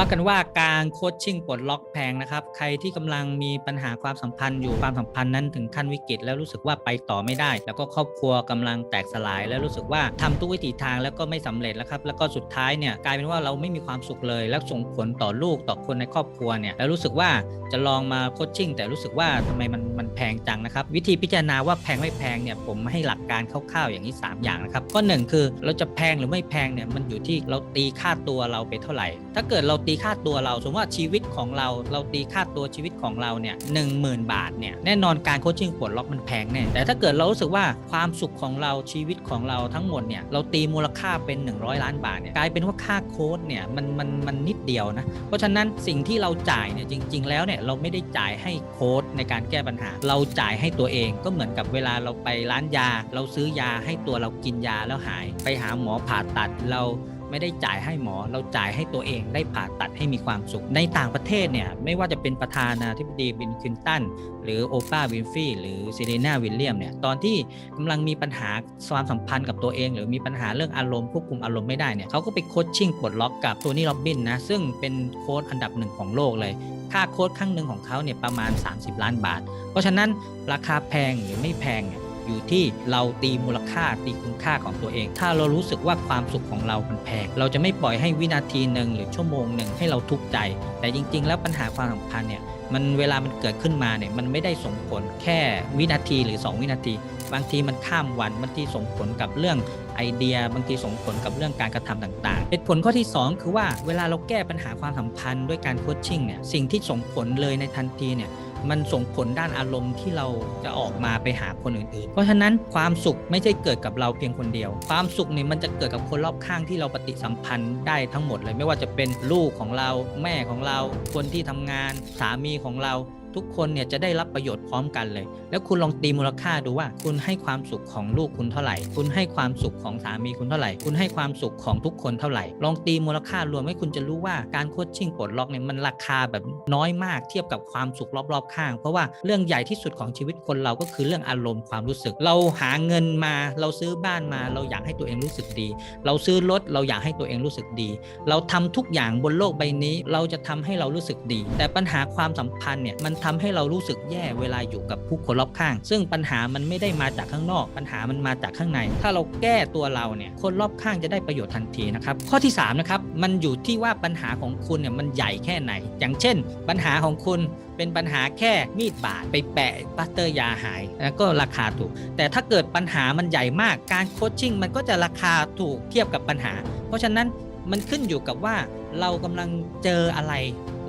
ว่ากันว่าการโคชชิ่งปลดล็อกแพงนะครับ ใครที่กำลังมีปัญหาความสัมพันธ์อยู่ความสัมพันธ์นั้นถึงขั้นวิกฤตแล้วรู้สึกว่าไปต่อไม่ได้ แล้วก็ครอบครัวกำลังแตกสลาย แล้วรู้สึกว่าทำทุกวิถีทางแล้วก็ไม่สำเร็จแล้วครับ แล้วก็สุดท้ายเนี่ยกลายเป็นว่าเราไม่มีความสุขเลย แล้วส่งผลต่อลูกต่อคนในครอบครัวเนี่ยแล้วรู้สึกว่าจะลองมาโคชชิ่งแต่รู้สึกว่าทำไมมันมันแพงจังนะครับ วิธีพิจารณาว่าแพงไม่แพงเนี่ยผมให้หลักการคร่าวๆอย่างนี้ 3 อย่างนะครับข้อหนึ่งคือเราจะแพงหรือไม่แพงเนี่ยมันอยู่ที่เราตีค่าตัวเราไปเท่าไหร่ ถ้าเกิดเราตีค่าตัวเรา สมมติว่าชีวิตของเรา เราตีค่าตัวชีวิตของเราเนี่ยหนึ่งหมื่นบาทเนี่ยแน่นอนการโคชชิ่งปลดล็อกมันแพงแน่แต่ถ้าเกิดเรารู้สึกว่าความสุขของเราชีวิตของเราทั้งหมดเนี่ยเราตีมูลค่าเป็น 100 ล้านบาทเนี่ยกลายเป็นว่าค่าโค้ดเนี่ยมันมันมันนิดเดียวนะเพราะฉะนั้นสิ่งที่เราจ่ายเนี่ยจริง ๆ แล้วเนี่ยเราไม่ได้จ่ายให้โค้ดในการแก้ปัญหา เราจ่ายให้ตัวเองก็เหมือนกับเวลาเราไปร้านยา เราซื้อยาให้ตัวเรากินยาแล้วหาย ไปหาหมอผ่าตัดเรา ไม่ได้จ่ายให้หมอ เราจ่ายให้ตัวเองได้ผ่าตัดให้มีความสุข ในต่างประเทศเนี่ยไม่ว่าจะเป็นประธานาธิบดีบิลคลินตันหรือโอปราวินฟรีหรือซีเรนาวิลเลียมเนี่ยตอนที่กำลังมีปัญหาความสัมพันธ์กับตัวเอง หรือมีปัญหาเรื่องอารมณ์ควบคุมอารมณ์ไม่ได้เนี่ยเขาก็ไปโคชชิ่งปลดล็อกกับโทนี่โรบบินนะซึ่งเป็นโค้ชอันดับหนึ่งของโลกเลยค่าโค้ดครั้งหนึ่งของเขาเนี่ยประมาณ 30 ล้านบาท เพราะฉะนั้นราคาแพงหรือไม่แพงเนี่ย อยู่ที่เราตีมูลค่าตีคุณค่าของตัวเอง ถ้าเรารู้สึกว่าความสุขของเรามันแพง เราจะไม่ปล่อยให้วินาทีหนึ่งหรือชั่วโมงหนึ่งให้เราทุกข์ใจ แต่จริง ๆ แล้วปัญหาความสัมพันธ์เนี่ยมันเวลามันเกิดขึ้นมาเนี่ยมันไม่ได้ส่งผลแค่วินาทีหรือ 2 วินาที บางทีมันข้ามวันบางทีส่งผลกับเรื่อง ไอเดีย บางทีส่งผลกับเรื่องการกระทำต่างๆเหตุผลข้อที่ 2 คือว่าเวลาเราแก้ปัญหาความสัมพันธ์ด้วยการโคชชิ่งเนี่ยสิ่งที่ส่งผลเลยในทันทีเนี่ยมันส่งผลด้านอารมณ์ที่เราจะออกมาไปหาคนอื่นๆ เพราะฉะนั้นความสุขไม่ใช่เกิดกับเราเพียงคนเดียว ความสุขเนี่ยมันจะเกิดกับคนรอบข้างที่เราปฏิสัมพันธ์ได้ทั้งหมดเลย ไม่ว่าจะเป็นลูกของเรา แม่ของเรา คนที่ทำงาน สามีของเรา ทุกคนเนี่ยจะได้รับประโยชน์พร้อมกันเลย แล้วคุณลองตีมูลค่าดูว่า คุณให้ความสุขของลูกคุณเท่าไหร่ คุณให้ความสุขของสามีคุณเท่าไหร่ คุณให้ความสุขของทุกคนเท่าไหร่ ลองตีมูลค่ารวมให้คุณจะรู้ว่าการโคชชิ่งปลดล็อกเนี่ยมันราคาแบบน้อยมากเทียบกับความสุขรอบๆข้าง เพราะว่าเรื่องใหญ่ที่สุดของชีวิตคนเราก็คือเรื่องอารมณ์ความรู้สึก เราหาเงินมาเราซื้อบ้านมา เราอยากให้ตัวเองรู้สึกดี เราซื้อรถเราอยากให้ตัวเองรู้สึกดี เราทำทุกอย่างบนโลกใบนี้ เราจะทำให้เรารู้สึกดี แต่ปัญหาความสัมพันธ์เนี่ยมันทำให้เรารู้สึกแย่เวลาอยู่กับผู้คนรอบข้าง ซึ่งปัญหามันไม่ได้มาจากข้างนอก ปัญหามันมาจากข้างใน ถ้าเราแก้ตัวเราเนี่ยคนรอบข้างจะได้ประโยชน์ทันทีนะครับ ข้อที่3นะครับมันอยู่ที่ว่าปัญหาของคุณเนี่ยมันใหญ่แค่ไหน อย่างเช่น ปัญหาของคุณเป็นปัญหาแค่มีดบาดไปแปะปัตเตอร์ยาหายแล้วก็ราคาถูก แต่ถ้าเกิดปัญหามันใหญ่มากการโคชชิ่งมันก็จะราคาถูกเทียบกับปัญหา เพราะฉะนั้นมันขึ้นอยู่กับว่าเรากำลังเจออะไร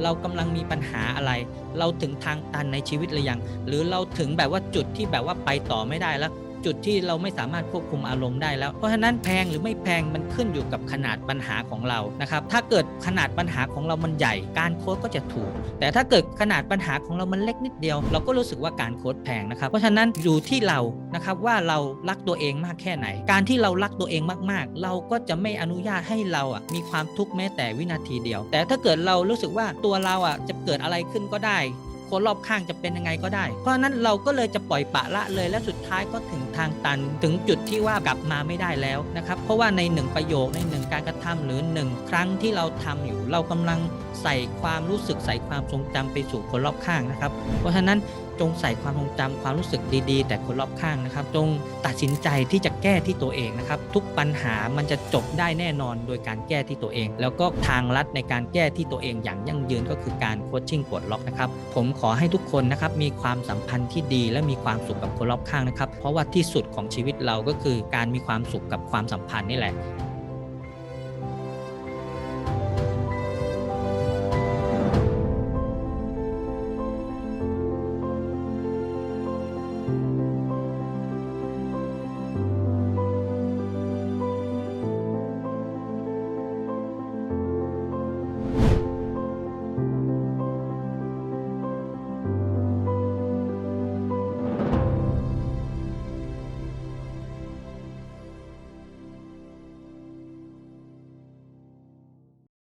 เรากำลังมีปัญหาอะไร เราถึงทางตันในชีวิตหรือยัง หรือเราถึงแบบว่าจุดที่แบบว่าไปต่อไม่ได้แล้ว จุดที่เราไม่สามารถควบคุมอารมณ์ได้แล้ว เพราะฉะนั้นแพงหรือไม่แพงมันขึ้นอยู่กับขนาดปัญหาของเรานะครับถ้าเกิดขนาดปัญหาของเรามันใหญ่ การโค้ดก็จะถูก แต่ถ้าเกิดขนาดปัญหาของเรามันเล็กนิดเดียว เราก็รู้สึกว่าการโค้ดแพงนะครับเพราะฉะนั้นอยู่ที่เรานะครับว่าเรารักตัวเองมากแค่ไหน การที่เรารักตัวเองมากๆ เราก็จะไม่อนุญาตให้เราอะมีความทุกข์แม้แต่วินาทีเดียว แต่ถ้าเกิดเรารู้สึกว่าตัวเราอะจะเกิดอะไรขึ้นก็ได้ คนรอบข้างจะเป็นยังไงก็ได้ เพราะนั้นเราก็เลยจะปล่อยปละละเลยและสุดท้ายก็ถึงทางตัน ถึงจุดที่ว่ากลับมาไม่ได้แล้วนะครับ เพราะว่าในหนึ่งประโยคในหนึ่งการกระทำหรือหนึ่งครั้งที่เราทำอยู่ เรากำลังใส่ความรู้สึกใส่ความทรงจำไปสู่คนรอบข้างนะครับ เพราะฉะนั้น จงใส่ความทรงจำความรู้สึกดีๆ แต่คนรอบข้างนะครับ จงตัดสินใจที่จะแก้ที่ตัวเองนะครับ ทุกปัญหามันจะจบได้แน่นอนโดยการแก้ที่ตัวเอง แล้วก็ทางลัดในการแก้ที่ตัวเองอย่างยั่งยืนก็คือการโคชชิ่งปลดล็อกนะครับผมขอให้ทุกคนนะครับมีความสัมพันธ์ที่ดีและมีความสุขกับคนรอบข้างนะครับ เพราะว่าที่สุดของชีวิตเราก็คือการมีความสุขกับความสัมพันธ์นี่แหละ